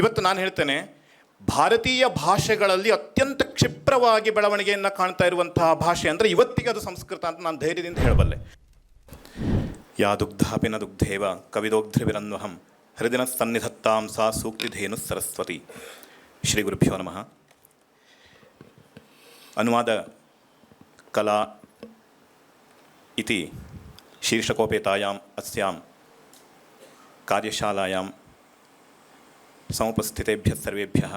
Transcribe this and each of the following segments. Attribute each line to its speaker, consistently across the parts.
Speaker 1: ಇವತ್ತು ನಾನು ಹೇಳ್ತೇನೆ, ಭಾರತೀಯ ಭಾಷೆಗಳಲ್ಲಿ ಅತ್ಯಂತ ಕ್ಷಿಪ್ರವಾಗಿ ಬೆಳವಣಿಗೆಯನ್ನು ಕಾಣ್ತಾ ಇರುವಂತಹ ಭಾಷೆ ಅಂದರೆ ಇವತ್ತಿಗೆ ಅದು ಸಂಸ್ಕೃತ ಅಂತ ನಾನು ಧೈರ್ಯದಿಂದ ಹೇಳಬಲ್ಲೆ. ಯಾ ದುಗ್ಧಾಪಿನ ದುಗ್ಧೇವ ಕವಿದೋಗ್ಧ್ರಿವಿರನ್ವಹಂ ಹೃದಯ ಸನ್ನಿಧತ್ತಾಂ ಸಾ ಸೂಕ್ತಿಧೇನು ಸರಸ್ವತಿ. ಶ್ರೀ ಗುರುಭ್ಯೋ ನಮಃ. ಅನುವಾದ ಕಲಾ ಇತಿ ಶೀರ್ಷಕೋಪೇತಾಯಾಮ್ ಅಸ್ಯಾಂ ಕಾರ್ಯಶಾಲಾಯಾಂ समुपस्थितेभ्यः सर्वेभ्यः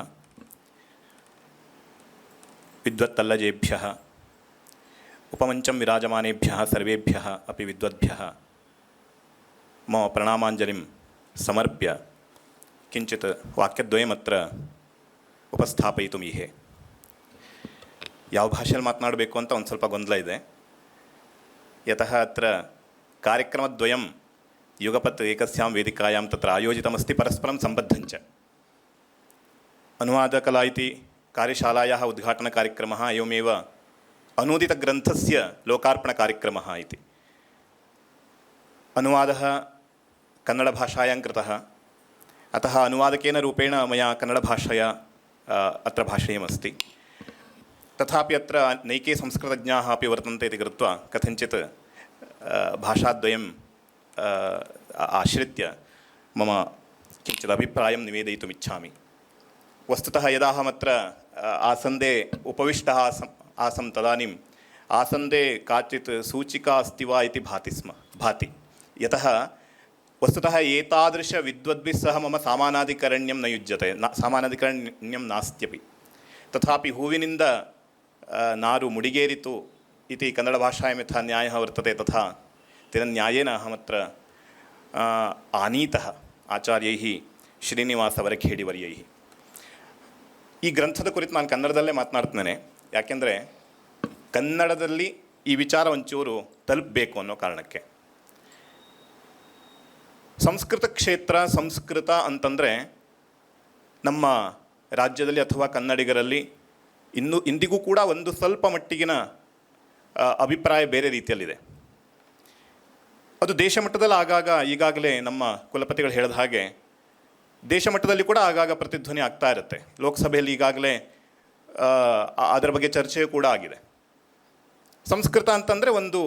Speaker 1: विद्वत्तल्लजेभ्यः उपमञ्चं विराजमानेभ्यः सर्वेभ्यः अपि विद्वद्भ्यः मम प्रणामाञ्जलिं समर्प्य किञ्चित् ವಾಕ್ಯದ್ವಯಮತ್ರ ಉಪಸ್ಥಾಪಯಿತು ಈಹೆ ಯಾವ ಭಾಷೆಯಲ್ಲಿ ಮಾತನಾಡಬೇಕು ಅಂತ ಒಂದು ಸ್ವಲ್ಪ ಗೊಂದಲ ಇದೆ ಯತಃ ಅತ್ರ ಕಾರ್ಯಕ್ರಮದ್ವಯಂ ಯುಗಪತ್ ಏಕಸ್ಯಾಂ ವೇದಿಕಾಯಾಂ ತತ್ರ ಆಯೋಜಿತಮಸ್ತಿ ಪರಸ್ಪರಂ ಸಂಬದ್ಧಂಚ अनुवादकला इति कार्यशालायाः उद्घाटनकार्यक्रमः एवमेव अनूदितग्रन्थस्य लोकार्पणकार्यक्रमः इति। अनुवादः कन्नडभाषायां कृतः। अतः अनुवादकेन रूपेण मया कन्नडभाषया अत्र भाषणीयमस्ति। तथापि अत्र नैके संस्कृतज्ञाः अपि वर्तन्ते इति कृत्वा कथञ्चित् भाषाद्वयं अ, आश्रित्य मम किञ्चित् अभिप्रायं निवेदयितुमिच्छामि। वस्तुतः यदा अहमत्र अ, आसन्दे उपविष्टः आसम् आसं तदानीम् आसन्दे काचित् सूचिका अस्ति वा इति भाति स्म भाति यतः वस्तुतः एतादृशविद्वद्भिः सह मम सामानाधिकरण्यं न युज्यते न सामानाधिकरण्यं नास्त्यपि तथापि हूविनिन्द अ, नारु मुडिगेरितु इति कन्नडभाषायां यथा न्यायः वर्तते तथा तेन न्यायेन अहमत्र अ, आनीतः आचार्यैः ಶ್ರೀನಿವಾಸವರಖೇಡಿವರ್ಯೈः ಈ ಗ್ರಂಥದ ಕುರಿತು ನಾನು ಕನ್ನಡದಲ್ಲೇ ಮಾತನಾಡ್ತೇನೆ. ಯಾಕೆಂದರೆ ಕನ್ನಡದಲ್ಲಿ ಈ ವಿಚಾರ ಒಂಚೂರು ತಲುಪಬೇಕು ಅನ್ನೋ ಕಾರಣಕ್ಕೆ. ಸಂಸ್ಕೃತ ಕ್ಷೇತ್ರ, ಸಂಸ್ಕೃತ ಅಂತಂದರೆ ನಮ್ಮ ರಾಜ್ಯದಲ್ಲಿ ಅಥವಾ ಕನ್ನಡಿಗರಲ್ಲಿ ಇನ್ನು ಇಂದಿಗೂ ಕೂಡ ಒಂದು ಸ್ವಲ್ಪ ಮಟ್ಟಿಗಿನ ಅಭಿಪ್ರಾಯ ಬೇರೆ ರೀತಿಯಲ್ಲಿದೆ. ಅದು ದೇಶ ಮಟ್ಟದಲ್ಲಿ ಆಗಾಗ ಈಗಾಗಲೇ ನಮ್ಮ ಕುಲಪತಿಗಳು ಹೇಳಿದ ಹಾಗೆ ದೇಶ ಮಟ್ಟದಲ್ಲಿ ಕೂಡ ಆಗಾಗ ಪ್ರತಿಧ್ವನಿ ಆಗ್ತಾ ಇರುತ್ತೆ. ಲೋಕಸಭೆಯಲ್ಲಿ ಈಗಾಗಲೇ ಅದರ ಬಗ್ಗೆ ಚರ್ಚೆಯೂ ಕೂಡ ಆಗಿದೆ. ಸಂಸ್ಕೃತ ಅಂತಂದರೆ ಒಂದು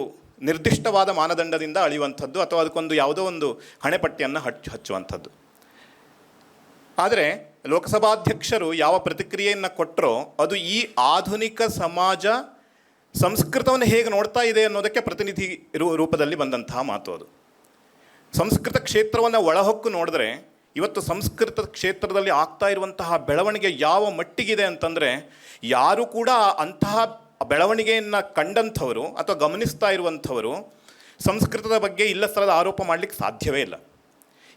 Speaker 1: ನಿರ್ದಿಷ್ಟವಾದ ಮಾನದಂಡದಿಂದ ಅಳಿಯುವಂಥದ್ದು ಅಥವಾ ಅದಕ್ಕೊಂದು ಯಾವುದೋ ಒಂದು ಹಣೆಪಟ್ಟಿಯನ್ನು ಹಚ್ಚು, ಹಚ್ಚುವಂಥದ್ದು. ಆದರೆ ಲೋಕಸಭಾಧ್ಯಕ್ಷರು ಯಾವ ಪ್ರತಿಕ್ರಿಯೆಯನ್ನು ಕೊಟ್ಟರೋ ಅದು ಈ ಆಧುನಿಕ ಸಮಾಜ ಸಂಸ್ಕೃತವನ್ನು ಹೇಗೆ ನೋಡ್ತಾ ಇದೆ ಅನ್ನೋದಕ್ಕೆ ಪ್ರತಿನಿಧಿ ರೂಪದಲ್ಲಿ ಬಂದಂತಹ ಮಾತು ಅದು. ಸಂಸ್ಕೃತ ಕ್ಷೇತ್ರವನ್ನು ಒಳಹೊಕ್ಕು ನೋಡಿದ್ರೆ ಇವತ್ತು ಸಂಸ್ಕೃತ ಕ್ಷೇತ್ರದಲ್ಲಿ ಆಗ್ತಾ ಇರುವಂತಹ ಬೆಳವಣಿಗೆ ಯಾವ ಮಟ್ಟಿಗಿದೆ ಅಂತಂದರೆ, ಯಾರು ಕೂಡ ಅಂತಹ ಬೆಳವಣಿಗೆಯನ್ನು ಕಂಡಂಥವರು ಅಥವಾ ಗಮನಿಸ್ತಾ ಇರುವಂಥವರು ಸಂಸ್ಕೃತದ ಬಗ್ಗೆ ಇಲ್ಲ ಸ್ಥಳದ ಆರೋಪ ಮಾಡಲಿಕ್ಕೆ ಸಾಧ್ಯವೇ ಇಲ್ಲ.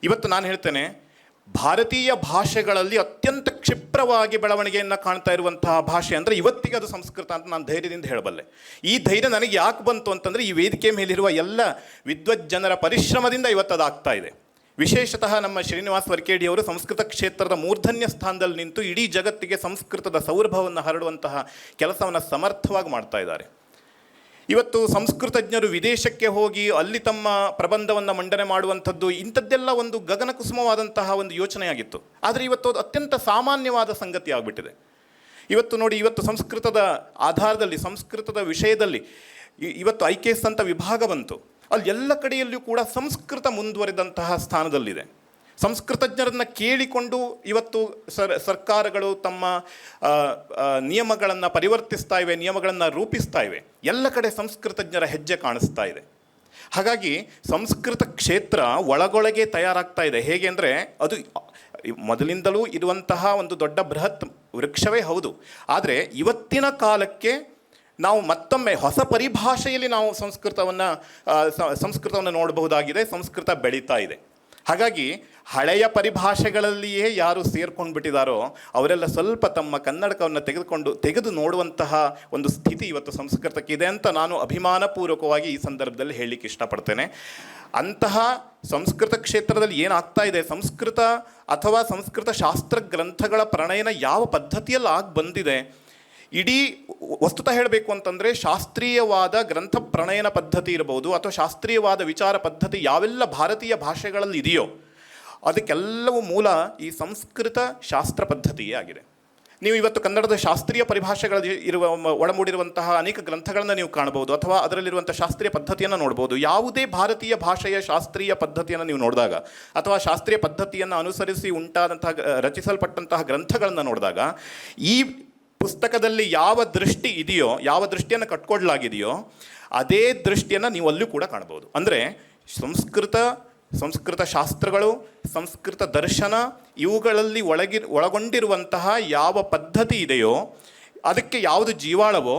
Speaker 1: ಇವತ್ತು ನಾನು ಹೇಳ್ತೇನೆ, ಭಾರತೀಯ ಭಾಷೆಗಳಲ್ಲಿ ಅತ್ಯಂತ ಕ್ಷಿಪ್ರವಾಗಿ ಬೆಳವಣಿಗೆಯನ್ನು ಕಾಣ್ತಾ ಇರುವಂತಹ ಭಾಷೆ ಅಂದರೆ ಇವತ್ತಿಗೆ ಅದು ಸಂಸ್ಕೃತ ಅಂತ ನಾನು ಧೈರ್ಯದಿಂದ ಹೇಳಬಲ್ಲೆ. ಈ ಧೈರ್ಯ ನನಗೆ ಯಾಕೆ ಬಂತು ಅಂತಂದರೆ, ಈ ವೇದಿಕೆ ಮೇಲಿರುವ ಎಲ್ಲ ವಿದ್ವಜ್ಜನರ ಪರಿಶ್ರಮದಿಂದ ಇವತ್ತು ಅದಾಗ್ತಾ ಇದೆ. ವಿಶೇಷತಃ ನಮ್ಮ ಶ್ರೀನಿವಾಸ್ ವರ್ಕೇಡಿಯವರು ಸಂಸ್ಕೃತ ಕ್ಷೇತ್ರದ ಮೂರ್ಧನ್ಯ ಸ್ಥಾನದಲ್ಲಿ ನಿಂತು ಇಡೀ ಜಗತ್ತಿಗೆ ಸಂಸ್ಕೃತದ ಸೌರಭವನ್ನು ಹರಡುವಂತಹ ಕೆಲಸವನ್ನು ಸಮರ್ಥವಾಗಿ ಮಾಡ್ತಾ ಇದ್ದಾರೆ. ಇವತ್ತು ಸಂಸ್ಕೃತಜ್ಞರು ವಿದೇಶಕ್ಕೆ ಹೋಗಿ ಅಲ್ಲಿ ತಮ್ಮ ಪ್ರಬಂಧವನ್ನು ಮಂಡನೆ ಮಾಡುವಂಥದ್ದು ಇಂಥದ್ದೆಲ್ಲ ಒಂದು ಗಗನಕುಸುಮವಾದಂತಹ ಒಂದು ಯೋಚನೆಯಾಗಿತ್ತು. ಆದರೆ ಇವತ್ತು ಅದು ಅತ್ಯಂತ ಸಾಮಾನ್ಯವಾದ ಸಂಗತಿ ಆಗಿಬಿಟ್ಟಿದೆ. ಇವತ್ತು ನೋಡಿ, ಇವತ್ತು ಸಂಸ್ಕೃತದ ಆಧಾರದಲ್ಲಿ, ಸಂಸ್ಕೃತದ ವಿಷಯದಲ್ಲಿ ಇವತ್ತು ಐ ಕೆ ಎಸ್ ಅಂತ ವಿಭಾಗ ಬಂತು. ಅಲ್ಲಿ ಎಲ್ಲ ಕಡೆಯಲ್ಲಿಯೂ ಕೂಡ ಸಂಸ್ಕೃತ ಮುಂದುವರೆದಂತಹ ಸ್ಥಾನದಲ್ಲಿದೆ. ಸಂಸ್ಕೃತಜ್ಞರನ್ನು ಕೇಳಿಕೊಂಡು ಇವತ್ತು ಸರ್, ಸರ್ಕಾರಗಳು ತಮ್ಮ ನಿಯಮಗಳನ್ನು ಪರಿವರ್ತಿಸ್ತಾ ಇವೆ, ನಿಯಮಗಳನ್ನು ರೂಪಿಸ್ತಾ ಇವೆ. ಎಲ್ಲ ಕಡೆ ಸಂಸ್ಕೃತಜ್ಞರ ಹೆಜ್ಜೆ ಕಾಣಿಸ್ತಾ ಇದೆ. ಹಾಗಾಗಿ ಸಂಸ್ಕೃತ ಕ್ಷೇತ್ರ ಒಳಗೊಳಗೆ ತಯಾರಾಗ್ತಾ ಇದೆ. ಹೇಗೆ ಅಂದರೆ ಅದು ಮೊದಲಿಂದಲೂ ಇರುವಂತಹ ಒಂದು ದೊಡ್ಡ ಬೃಹತ್ ವೃಕ್ಷವೇ ಹೌದು. ಆದರೆ ಇವತ್ತಿನ ಕಾಲಕ್ಕೆ ನಾವು ಮತ್ತೊಮ್ಮೆ ಹೊಸ ಪರಿಭಾಷೆಯಲ್ಲಿ ನಾವು ಸಂಸ್ಕೃತವನ್ನು ಸಂಸ್ಕೃತವನ್ನು ನೋಡಬಹುದಾಗಿದೆ, ಸಂಸ್ಕೃತ ಬೆಳೀತಾ ಇದೆ. ಹಾಗಾಗಿ ಹಳೆಯ ಪರಿಭಾಷೆಗಳಲ್ಲಿಯೇ ಯಾರು ಸೇರ್ಕೊಂಡು ಬಿಟ್ಟಿದ್ದಾರೋ ಅವರೆಲ್ಲ ಸ್ವಲ್ಪ ತಮ್ಮ ಕನ್ನಡಕವನ್ನು ತೆಗೆದುಕೊಂಡು, ತೆಗೆದು ನೋಡುವಂತಹ ಒಂದು ಸ್ಥಿತಿ ಇವತ್ತು ಸಂಸ್ಕೃತಕ್ಕೆ ಇದೆ ಅಂತ ನಾನು ಅಭಿಮಾನಪೂರ್ವಕವಾಗಿ ಈ ಸಂದರ್ಭದಲ್ಲಿ ಹೇಳಲಿಕ್ಕೆ ಇಷ್ಟಪಡ್ತೇನೆ. ಅಂತಹ ಸಂಸ್ಕೃತ ಕ್ಷೇತ್ರದಲ್ಲಿ ಏನಾಗ್ತಾ ಇದೆ, ಸಂಸ್ಕೃತ ಅಥವಾ ಸಂಸ್ಕೃತ ಶಾಸ್ತ್ರ ಗ್ರಂಥಗಳ ಪ್ರಣಯನ ಯಾವ ಪದ್ಧತಿಯಲ್ಲಿ ಆಗಿ ಬಂದಿದೆ ಇಡೀ ವಸ್ತುತ ಹೇಳಬೇಕು ಅಂತಂದರೆ ಶಾಸ್ತ್ರೀಯವಾದ ಗ್ರಂಥ ಪ್ರಣಯನ ಪದ್ಧತಿ ಇರಬಹುದು ಅಥವಾ ಶಾಸ್ತ್ರೀಯವಾದ ವಿಚಾರ ಪದ್ಧತಿ ಯಾವೆಲ್ಲ ಭಾರತೀಯ ಭಾಷೆಗಳಲ್ಲಿ ಇದೆಯೋ ಅದಕ್ಕೆಲ್ಲವೂ ಮೂಲ ಈ ಸಂಸ್ಕೃತ ಶಾಸ್ತ್ರ ಪದ್ಧತಿಯೇ ಆಗಿದೆ. ನೀವು ಇವತ್ತು ಕನ್ನಡದ ಶಾಸ್ತ್ರೀಯ ಪರಿಭಾಷೆಗಳ ಇರುವ ಒಳಮೂಡಿರುವಂತಹ ಅನೇಕ ಗ್ರಂಥಗಳನ್ನು ನೀವು ಕಾಣಬಹುದು ಅಥವಾ ಅದರಲ್ಲಿರುವಂಥ ಶಾಸ್ತ್ರೀಯ ಪದ್ಧತಿಯನ್ನು ನೋಡ್ಬೋದು. ಯಾವುದೇ ಭಾರತೀಯ ಭಾಷೆಯ ಶಾಸ್ತ್ರೀಯ ಪದ್ಧತಿಯನ್ನು ನೀವು ನೋಡಿದಾಗ ಅಥವಾ ಶಾಸ್ತ್ರೀಯ ಪದ್ಧತಿಯನ್ನು ಅನುಸರಿಸಿ ಉಂಟಾದಂತಹ, ರಚಿಸಲ್ಪಟ್ಟಂತಹ ಗ್ರಂಥಗಳನ್ನು ನೋಡಿದಾಗ ಈ ಪುಸ್ತಕದಲ್ಲಿ ಯಾವ ದೃಷ್ಟಿ ಇದೆಯೋ, ಯಾವ ದೃಷ್ಟಿಯನ್ನು ಕಟ್ಕೊಡ್ಲಾಗಿದೆಯೋ, ಅದೇ ದೃಷ್ಟಿಯನ್ನು ನೀವು ಅಲ್ಲೂ ಕೂಡ ಕಾಣ್ಬೋದು. ಅಂದರೆ ಸಂಸ್ಕೃತ ಸಂಸ್ಕೃತ ಶಾಸ್ತ್ರಗಳು, ಸಂಸ್ಕೃತ ದರ್ಶನ, ಇವುಗಳಲ್ಲಿ ಒಳಗಿ, ಒಳಗೊಂಡಿರುವಂತಹ ಯಾವ ಪದ್ಧತಿ ಇದೆಯೋ, ಅದಕ್ಕೆ ಯಾವುದು ಜೀವಾಳವೋ,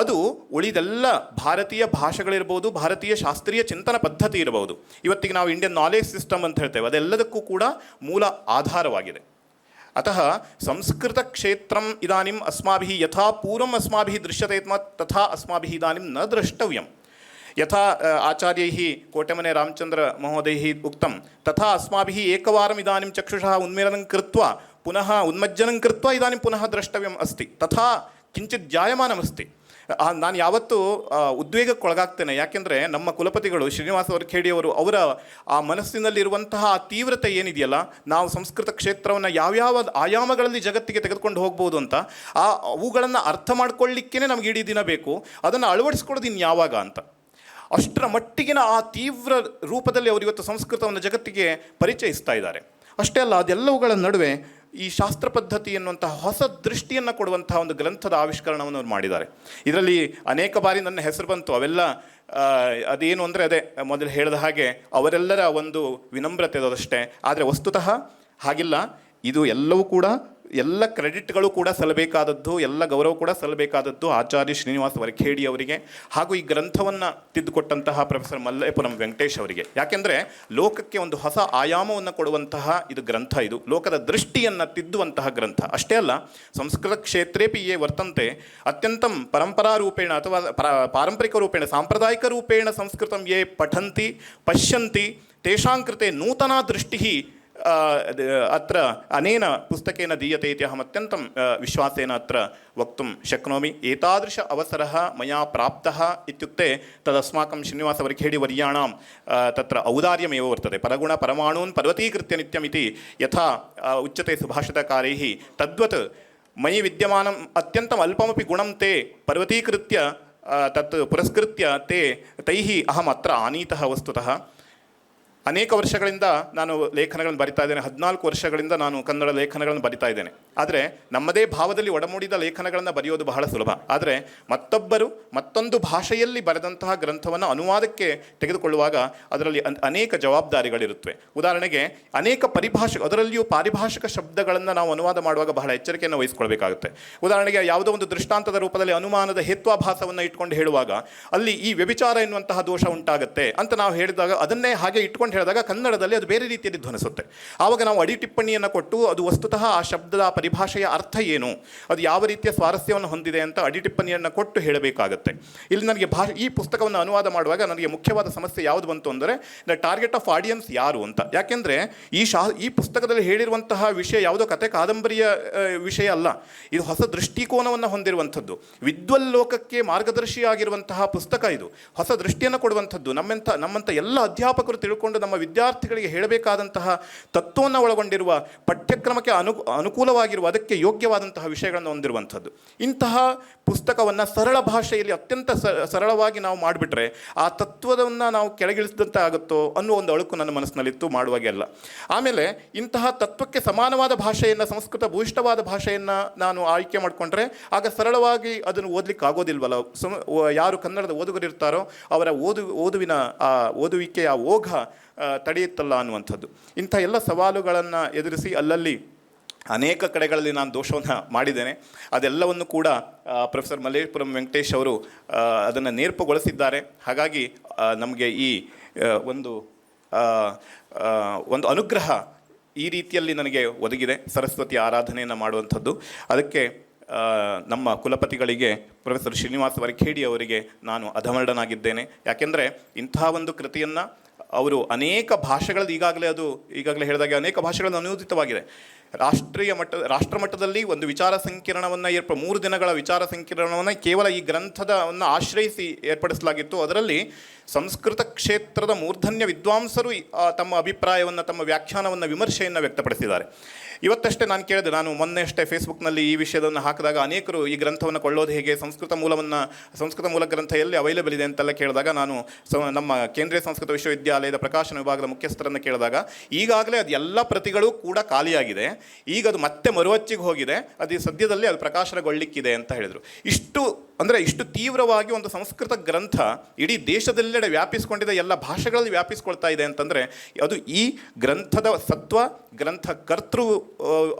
Speaker 1: ಅದು ಉಳಿದೆಲ್ಲ ಭಾರತೀಯ ಭಾಷೆಗಳಿರ್ಬೋದು, ಭಾರತೀಯ ಶಾಸ್ತ್ರೀಯ ಚಿಂತನ ಪದ್ಧತಿ ಇರಬಹುದು ಇವತ್ತಿಗೆ ನಾವು ಇಂಡಿಯನ್ ನಾಲೆಜ್ ಸಿಸ್ಟಮ್ ಅಂತ ಹೇಳ್ತೇವೆ, ಅದೆಲ್ಲದಕ್ಕೂ ಕೂಡ ಮೂಲ ಆಧಾರವಾಗಿದೆ. अतः संस्कृतक्षेत्रम् इदानीम् अस्माभिः यथा पूर्वम् अस्माभिः दृश्यते स्म, तथा अस्म इदानीं न द्रष्टव्यं यथा आचार्य आचार्यैः रामचंद्र रामचन्द्रमहोदयैः उक्तं, तथा अस्माभिः एकवारम् इदानीं चक्षुषः उन्मीलनं पुनः उन्मज्जनं कृत्वा इदानीं पुनः द्रष्टव्यम् अस्ति। तथा किञ्चित् जायमानमस्ति। ನಾನು ಯಾವತ್ತೂ ಉದ್ವೇಗಕ್ಕೊಳಗಾಗ್ತೇನೆ. ಯಾಕೆಂದರೆ ನಮ್ಮ ಕುಲಪತಿಗಳು ಶ್ರೀನಿವಾಸ ವರ್ಖೇಡಿಯವರು ಅವರ ಆ ಮನಸ್ಸಿನಲ್ಲಿರುವಂತಹ ಆ ತೀವ್ರತೆ ಏನಿದೆಯಲ್ಲ, ನಾವು ಸಂಸ್ಕೃತ ಕ್ಷೇತ್ರವನ್ನು ಯಾವ್ಯಾವ ಆಯಾಮಗಳಲ್ಲಿ ಜಗತ್ತಿಗೆ ತೆಗೆದುಕೊಂಡು ಹೋಗ್ಬೋದು ಅಂತ, ಆ, ಅವುಗಳನ್ನು ಅರ್ಥ ಮಾಡ್ಕೊಳ್ಳಿಕ್ಕೇ ನಮ್ಗೆ ಇಡೀ ದಿನ ಬೇಕು. ಅದನ್ನು ಅಳವಡಿಸ್ಕೊಳ್ಳೋದು ಇನ್ನು ಯಾವಾಗ ಅಂತ. ಅಷ್ಟರ ಮಟ್ಟಿಗಿನ ಆ ತೀವ್ರ ರೂಪದಲ್ಲಿ ಅವರು ಇವತ್ತು ಸಂಸ್ಕೃತವನ್ನು ಜಗತ್ತಿಗೆ ಪರಿಚಯಿಸ್ತಾ ಇದ್ದಾರೆ. ಅಷ್ಟೇ ಅಲ್ಲ, ಅದೆಲ್ಲವುಗಳ ನಡುವೆ ಈ ಶಾಸ್ತ್ರ ಪದ್ಧತಿ ಎನ್ನುವಂತಹ ಹೊಸ ದೃಷ್ಟಿಯನ್ನು ಕೊಡುವಂತಹ ಒಂದು ಗ್ರಂಥದ ಆವಿಷ್ಕರಣವನ್ನು ಅವರು ಮಾಡಿದ್ದಾರೆ. ಇದರಲ್ಲಿ ಅನೇಕ ಬಾರಿ ನನ್ನ ಹೆಸರು ಬಂತು. ಅವೆಲ್ಲ ಅದೇನು ಅಂದರೆ ಅದೇ, ಮೊದಲು ಹೇಳಿದ ಹಾಗೆ ಅವರೆಲ್ಲರ ಒಂದು ವಿನಮ್ರತೆ ಅದಷ್ಟೇ. ಆದರೆ ವಸ್ತುತಃ ಹಾಗಿಲ್ಲ. ಇದು ಎಲ್ಲವೂ ಕೂಡ ಎಲ್ಲ ಕ್ರೆಡಿಟ್ಗಳು ಕೂಡ ಸಲ್ಲಬೇಕಾದದ್ದು, ಎಲ್ಲ ಗೌರವ ಕೂಡ ಸಲ್ಲಬೇಕಾದದ್ದು ಆಚಾರ್ಯ ಶ್ರೀನಿವಾಸ್ ವರ್ಖೇಡಿ ಅವರಿಗೆ ಹಾಗೂ ಈ ಗ್ರಂಥವನ್ನು ತಿದ್ದುಕೊಟ್ಟಂತಹ ಪ್ರೊಫೆಸರ್ ಮಲ್ಲೇಪುರಂ ವೆಂಕಟೇಶ್ ಅವರಿಗೆ. ಯಾಕೆಂದರೆ ಲೋಕಕ್ಕೆ ಒಂದು ಹೊಸ ಆಯಾಮವನ್ನು ಕೊಡುವಂತಹ ಇದು ಗ್ರಂಥ ಇದು. ಲೋಕದ ದೃಷ್ಟಿಯನ್ನು ತಿದ್ದುವಂತಹ ಗ್ರಂಥ. ಅಷ್ಟೇ ಅಲ್ಲ, ಸಂಸ್ಕೃತ ಕ್ಷೇತ್ರೇಪಿ ಯೇ ವರ್ತಂತೆ ಅತ್ಯಂತಂ ಪರಂಪರಾರೂಪೇಣ ಅಥವಾ ಪರ, ಪಾರಂಪರಿಕ ರೂಪೇಣ, ಸಾಂಪ್ರದಾಯಿಕ ರೂಪೇಣ ಸಂಸ್ಕೃತಂ ಯೇ ಪಠಂತಿ ಪಶ್ಯಂತಿ, ತೇಷಾಂ ನೂತನ ನೂತನಾ ದೃಷ್ಟಿ अत्र अनेन पुस्तकेन दीयते इति अहम् अत्यन्तं विश्वासेन अत्र वक्तुं शक्नोमि एतादृश अवसरः मया प्राप्तः इत्युक्ते तदस्माकं श्रीनिवासवर्खेडिवर्याणां तत्र औदार्यमेव वर्तते परगुणपरमाणून् पर्वतीकृत्य नित्यम् इति यथा उच्यते सुभाषितकारैः तद्वत् मयि विद्यमानम् अत्यन्तम् अल्पमपि गुणं ते पर्वतीकृत्य तत् पुरस्कृत्य ते तैः अहम् अत्र आनीतः वस्तुतः ಅನೇಕ ವರ್ಷಗಳಿಂದ ನಾನು ಲೇಖನಗಳನ್ನು ಬರಿತಾ ಇದ್ದೇನೆ. ಹದಿನಾಲ್ಕು ವರ್ಷಗಳಿಂದ ನಾನು ಕನ್ನಡ ಲೇಖನಗಳನ್ನು ಬರಿತಾ ಇದ್ದೇನೆ. ಆದರೆ ನಮ್ಮದೇ ಭಾವದಲ್ಲಿ ಒಡಮೂಡಿದ ಲೇಖನಗಳನ್ನು ಬರೆಯೋದು ಬಹಳ ಸುಲಭ. ಆದರೆ ಮತ್ತೊಬ್ಬರು ಮತ್ತೊಂದು ಭಾಷೆಯಲ್ಲಿ ಬರೆದಂತಹ ಗ್ರಂಥವನ್ನು ಅನುವಾದಕ್ಕೆ ತೆಗೆದುಕೊಳ್ಳುವಾಗ ಅದರಲ್ಲಿ ಅನ್- ಅನೇಕ ಜವಾಬ್ದಾರಿಗಳಿರುತ್ತವೆ. ಉದಾಹರಣೆಗೆ ಅನೇಕ ಪರಿಭಾಷೆ, ಅದರಲ್ಲಿಯೂ ಪಾರಿಭಾಷಿಕ ಶಬ್ದಗಳನ್ನು ನಾವು ಅನುವಾದ ಮಾಡುವಾಗ ಬಹಳ ಎಚ್ಚರಿಕೆಯನ್ನು ವಹಿಸಿಕೊಳ್ಬೇಕಾಗುತ್ತೆ. ಉದಾಹರಣೆಗೆ ಯಾವುದೋ ಒಂದು ದೃಷ್ಟಾಂತದ ರೂಪದಲ್ಲಿ ಅನುಮಾನದ ಹೇತ್ವಾಭಾಸವನ್ನು ಇಟ್ಕೊಂಡು ಹೇಳುವಾಗ ಅಲ್ಲಿ ಈ ವ್ಯಭಿಚಾರ ಎನ್ನುವಂತಹ ದೋಷ ಉಂಟಾಗುತ್ತೆ ಅಂತ ನಾವು ಹೇಳಿದಾಗ ಅದನ್ನೇ ಹಾಗೆ ಇಟ್ಕೊಂಡು ಹೇಳಿದಾಗ ಕನ್ನಡದಲ್ಲಿ ಅದು ಬೇರೆ ರೀತಿಯಲ್ಲಿ ಧ್ವನಿಸುತ್ತೆ. ಆವಾಗ ನಾವು ಅಡಿ ಟಿಪ್ಪಣಿಯನ್ನು ಕೊಟ್ಟು ಅದು ವಸ್ತುತಃ ಆ ಶಬ್ದದ ಪರಿಭಾಷೆಯ ಅರ್ಥ ಏನು? ಅದು ಯಾವ ರೀತಿಯ ಸ್ವಾರಸ್ಯವನ್ನು ಹೊಂದಿದೆ ಅಂತ ಅಡಿ ಟಿಪ್ಪಣಿಯನ್ನು ಕೊಟ್ಟು ಹೇಳಬೇಕಾಗುತ್ತೆ. ಇಲ್ಲಿ ನನಗೆ ಭಾಷೆ, ಈ ಪುಸ್ತಕವನ್ನು ಅನುವಾದ ಮಾಡುವಾಗ ನನಗೆ ಮುಖ್ಯವಾದ ಸಮಸ್ಯೆ ಯಾವುದು ಬಂತು ಅಂದರೆ, ದ ಟಾರ್ಗೆಟ್ ಆಫ್ ಆಡಿಯನ್ಸ್ ಯಾರು ಅಂತ. ಯಾಕೆಂದರೆ ಈ ಶಾ, ಈ ಪುಸ್ತಕದಲ್ಲಿ ಹೇಳಿರುವಂತಹ ವಿಷಯ ಯಾವುದೋ ಕತೆ ಕಾದಂಬರಿಯ ವಿಷಯ ಅಲ್ಲ. ಇದು ಹೊಸ ದೃಷ್ಟಿಕೋನವನ್ನು ಹೊಂದಿರುವಂಥದ್ದು. ವಿದ್ವಲ್ ಲೋಕಕ್ಕೆ ಮಾರ್ಗದರ್ಶಿಯಾಗಿರುವಂತಹ ಪುಸ್ತಕ ಇದು. ಹೊಸ ದೃಷ್ಟಿಯನ್ನು ಕೊಡುವಂಥದ್ದು. ನಮ್ಮಂಥ ನಮ್ಮಂಥ ಎಲ್ಲ ಅಧ್ಯಾಪಕರು ತಿಳ್ಕೊಂಡು ನಮ್ಮ ವಿದ್ಯಾರ್ಥಿಗಳಿಗೆ ಹೇಳಬೇಕಾದಂತಹ ತತ್ವವನ್ನು ಒಳಗೊಂಡಿರುವ ಪಠ್ಯಕ್ರಮಕ್ಕೆ ಅನು ಅನುಕೂಲವಾಗಿರುವ ಅದಕ್ಕೆ ಯೋಗ್ಯವಾದಂತಹ ವಿಷಯಗಳನ್ನು ಹೊಂದಿರುವಂಥದ್ದು. ಇಂತಹ ಪುಸ್ತಕವನ್ನು ಸರಳ ಭಾಷೆಯಲ್ಲಿ ಅತ್ಯಂತ ಸರಳವಾಗಿ ನಾವು ಮಾಡಿಬಿಟ್ರೆ ಆ ತತ್ವವನ್ನು ನಾವು ಕೆಳಗಿಳಿಸಿದಂತೆ ಆಗುತ್ತೋ ಅನ್ನೋ ಒಂದು ಅಳುಕು ನನ್ನ ಮನಸ್ಸಿನಲ್ಲಿತ್ತು ಮಾಡುವಾಗೆ ಅಲ್ಲ. ಆಮೇಲೆ ಇಂತಹ ತತ್ವಕ್ಕೆ ಸಮಾನವಾದ ಭಾಷೆಯನ್ನು, ಸಂಸ್ಕೃತ ಭೂಯಿಷ್ಠವಾದ ಭಾಷೆಯನ್ನು ನಾನು ಆಯ್ಕೆ ಮಾಡಿಕೊಂಡ್ರೆ ಆಗ ಸರಳವಾಗಿ ಅದನ್ನು ಓದಲಿಕ್ಕೆ ಆಗೋದಿಲ್ವಲ್ಲ. ಯಾರು ಕನ್ನಡದ ಓದುಗರಿರ್ತಾರೋ ಅವರ ಓದು, ಓದುವಿನ ಆ ಓದುವಿಕೆಯ ಓಘ ತಡೆಯುತ್ತಲ್ಲ ಅನ್ನುವಂಥದ್ದು. ಇಂಥ ಎಲ್ಲ ಸವಾಲುಗಳನ್ನು ಎದುರಿಸಿ ಅಲ್ಲಲ್ಲಿ ಅನೇಕ ಕಡೆಗಳಲ್ಲಿ ನಾನು ದೋಷವನ್ನು ಮಾಡಿದ್ದೇನೆ. ಅದೆಲ್ಲವನ್ನು ಕೂಡ ಪ್ರೊಫೆಸರ್ ಮಲ್ಲೇಶ್ಪುರಂ ವೆಂಕಟೇಶ್ ಅವರು ಅದನ್ನು ನೇರ್ಪುಗೊಳಿಸಿದ್ದಾರೆ. ಹಾಗಾಗಿ ನಮಗೆ ಈ ಒಂದು ಒಂದು ಅನುಗ್ರಹ ಈ ರೀತಿಯಲ್ಲಿ ನನಗೆ ಒದಗಿದೆ, ಸರಸ್ವತಿ ಆರಾಧನೆಯನ್ನು ಮಾಡುವಂಥದ್ದು. ಅದಕ್ಕೆ ನಮ್ಮ ಕುಲಪತಿಗಳಿಗೆ ಪ್ರೊಫೆಸರ್ ಶ್ರೀನಿವಾಸ ವರ್ಖೇಡಿ ಅವರಿಗೆ ನಾನು ಅಧಮರ್ಡನಾಗಿದ್ದೇನೆ. ಯಾಕೆಂದರೆ ಇಂತಹ ಒಂದು ಕೃತಿಯನ್ನು ಅವರು ಅನೇಕ ಭಾಷೆಗಳಲ್ಲಿ ಈಗಾಗಲೇ ಅದು ಈಗಾಗಲೇ ಹೇಳಿದಾಗೆ ಅನೇಕ ಭಾಷೆಗಳಲ್ಲಿ ಅನುಯೋಜಿತವಾಗಿದೆ. ರಾಷ್ಟ್ರೀಯ ಮಟ್ಟ, ರಾಷ್ಟ್ರ ಮಟ್ಟದಲ್ಲಿ ಒಂದು ವಿಚಾರ ಸಂಕಿರಣವನ್ನು ಏರ್ಪ, ಮೂರು ದಿನಗಳ ವಿಚಾರ ಸಂಕಿರಣವನ್ನು ಕೇವಲ ಈ ಗ್ರಂಥದವನ್ನು ಆಶ್ರಯಿಸಿ ಏರ್ಪಡಿಸಲಾಗಿತ್ತು. ಅದರಲ್ಲಿ ಸಂಸ್ಕೃತ ಕ್ಷೇತ್ರದ ಮೂರ್ಧನ್ಯ ವಿದ್ವಾಂಸರು ತಮ್ಮ ಅಭಿಪ್ರಾಯವನ್ನು, ತಮ್ಮ ವ್ಯಾಖ್ಯಾನವನ್ನು, ವಿಮರ್ಶೆಯನ್ನು ವ್ಯಕ್ತಪಡಿಸಿದ್ದಾರೆ. ಇವತ್ತಷ್ಟೇ ನಾನು ಕೇಳಿದೆ, ನಾನು ಮೊನ್ನೆ ಅಷ್ಟೇ ಫೇಸ್ಬುಕ್ನಲ್ಲಿ ಈ ವಿಷಯವನ್ನು ಹಾಕಿದಾಗ ಅನೇಕರು ಈ ಗ್ರಂಥವನ್ನು ಕೊಳ್ಳೋದು ಹೇಗೆ, ಸಂಸ್ಕೃತ ಮೂಲವನ್ನು, ಸಂಸ್ಕೃತ ಮೂಲ ಗ್ರಂಥ ಎಲ್ಲಿ ಅವೈಲೇಬಲ್ ಇದೆ ಅಂತೆಲ್ಲ ಕೇಳಿದಾಗ ನಾನು ನಮ್ಮ ಕೇಂದ್ರೀಯ ಸಂಸ್ಕೃತ ವಿಶ್ವವಿದ್ಯಾಲಯದ ಪ್ರಕಾಶನ ವಿಭಾಗದ ಮುಖ್ಯಸ್ಥರನ್ನು ಕೇಳಿದಾಗ, ಈಗಾಗಲೇ ಅದು ಎಲ್ಲ ಪ್ರತಿಗಳು ಕೂಡ ಖಾಲಿಯಾಗಿದೆ. ಈಗ ಅದು ಮತ್ತೆ ಮರುವಚ್ಚಿಗೆ ಹೋಗಿದೆ. ಅದು ಸದ್ಯದಲ್ಲಿ ಅದು ಪ್ರಕಾಶನಗೊಳ್ಳಿಕ್ಕಿದೆ ಅಂತ ಹೇಳಿದರು. ಇಷ್ಟು, ಅಂದರೆ ಇಷ್ಟು ತೀವ್ರವಾಗಿ ಒಂದು ಸಂಸ್ಕೃತ ಗ್ರಂಥ ಇಡೀ ದೇಶದೆಲ್ಲೆಡೆ ವ್ಯಾಪಿಸ್ಕೊಂಡಿದೆ, ಎಲ್ಲ ಭಾಷೆಗಳಲ್ಲಿ ವ್ಯಾಪಿಸ್ಕೊಳ್ತಾ ಇದೆ ಅಂತಂದರೆ, ಅದು ಈ ಗ್ರಂಥದ ಸತ್ವ, ಗ್ರಂಥ ಕರ್ತೃ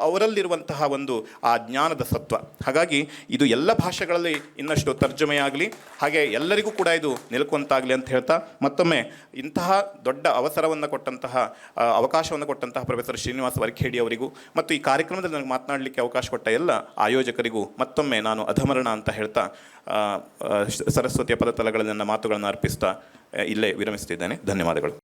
Speaker 1: ಅವರಲ್ಲಿರುವಂತಹ ಒಂದು ಆ ಜ್ಞಾನದ ಸತ್ವ. ಹಾಗಾಗಿ ಇದು ಎಲ್ಲ ಭಾಷೆಗಳಲ್ಲಿ ಇನ್ನಷ್ಟು ತರ್ಜಮೆಯಾಗಲಿ, ಹಾಗೆ ಎಲ್ಲರಿಗೂ ಕೂಡ ಇದು ನಿಲ್ಕುವಂತಾಗಲಿ ಅಂತ ಹೇಳ್ತಾ, ಮತ್ತೊಮ್ಮೆ ಇಂತಹ ದೊಡ್ಡ ಅವಸರವನ್ನು ಕೊಟ್ಟಂತಹ ಅವಕಾಶವನ್ನು ಕೊಟ್ಟಂತಹ ಪ್ರೊಫೆಸರ್ ಶ್ರೀನಿವಾಸ ವರ್ಖೇಡಿ ಅವರಿಗೂ, ಮತ್ತು ಈ ಕಾರ್ಯಕ್ರಮದಲ್ಲಿ ನನಗೆ ಮಾತನಾಡಲಿಕ್ಕೆ ಅವಕಾಶ ಕೊಟ್ಟ ಎಲ್ಲ ಆಯೋಜಕರಿಗೂ ಮತ್ತೊಮ್ಮೆ ನಾನು ಅಧಮರಣ ಅಂತ ಹೇಳ್ತಾ ಸರಸ್ವತಿಯ ಪದತಲಗಳಲ್ಲಿ ನನ್ನ ಮಾತುಗಳನ್ನು ಅರ್ಪಿಸ್ತಾ, ಇಲ್ಲೇ ವಿರಮಿಸ್ತಿದ್ದೇನೆ ಧನ್ಯವಾದಗಳು.